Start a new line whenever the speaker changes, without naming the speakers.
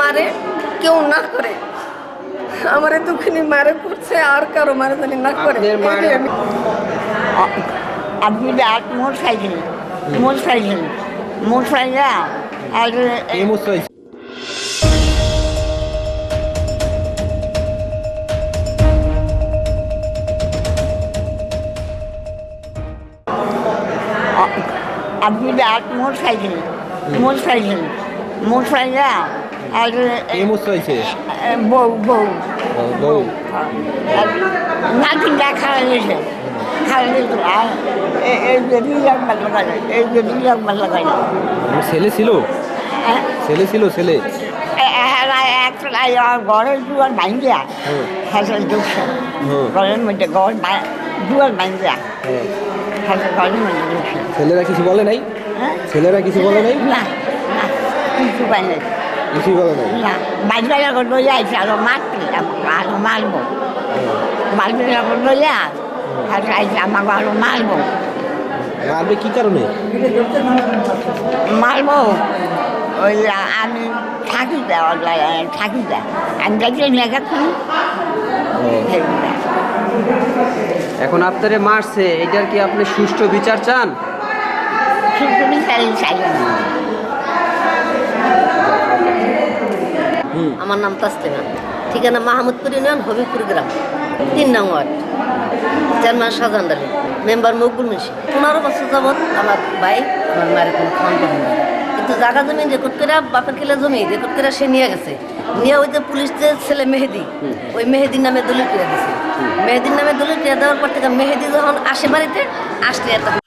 মারে কেউ না করে। আমারে দুখানি মারে করছে আর কারও মারে জানি না করে।
আপনি এক মোট সাইকেল মোট সাইকেল মোট সাইকেল আর
মুসরাই
আপনি এক মোট সাইকেল মোট সাইকেল মোট সাইকেল আর
এই মুসরাইছে
বউ বউ।
বউ।
নাতিনটা খাওয়া গেছে খাওয়া গেছে আর এই যে লাখ লাগাই এই যে লাখ লাগাই
ছেলে ছিল?
হ্যাঁ।
ছেলে ছিল ছেলে?
একটা ঘরের দুয়ার ভাঙ্গিয়া
হুম।
হাসল ঢুকছে। ঘরের মধ্যে ঘর দুয়ার ভাঙ্গিয়া
হ্যাঁ।
ঘরের মধ্যে ঢুকছে।
ছেলেরা কিছু বলে নাই?
হ্যাঁ।
ছেলেরা কিছু বলে নাই?
না কিছু পাই নাই।
কিছুই বলে নাই
না বাজবাই এখন লইয়া আইছে আরও মারতে আরও মারবো বাজবাই এখন লইয়া আর আইছে আমাকে আরও মারবো
মারবে কি কারণে
মারবো ওই আমি থাকি থাকি আমি যাচ্ছি মেঘাক্ষণ
এখন আপনারে মারছে এটার কি আপনি সুষ্ঠু বিচার চান?
সুন্দরী চাই চাই না
আমার নাম তাসলিমা। ঠিকানা মাহমুদপুর ইউনিয়ন হবিপুর গ্রাম। তিন নং ward. Chairman Ali member Maqbool Munshi. পনেরো বছর যাবৎ আমার ভাই আমার মায়ের কোনো খাওয়ান পাবেন না কিন্তু জায়গা জমি রেকর্ড করে বাপের কিলা জমি রেকর্ড করে সে নিয়ে গেছে। নিয়ে ওই যে পুলিশ যে ছেলে মেহেদি ওই মেহেদির নামে দলিল করে দিছে। মেহেদির নামে দলিল করে দেওয়ার পর থেকে মেহেদি যখন আসে বাড়িতে আসলে তখন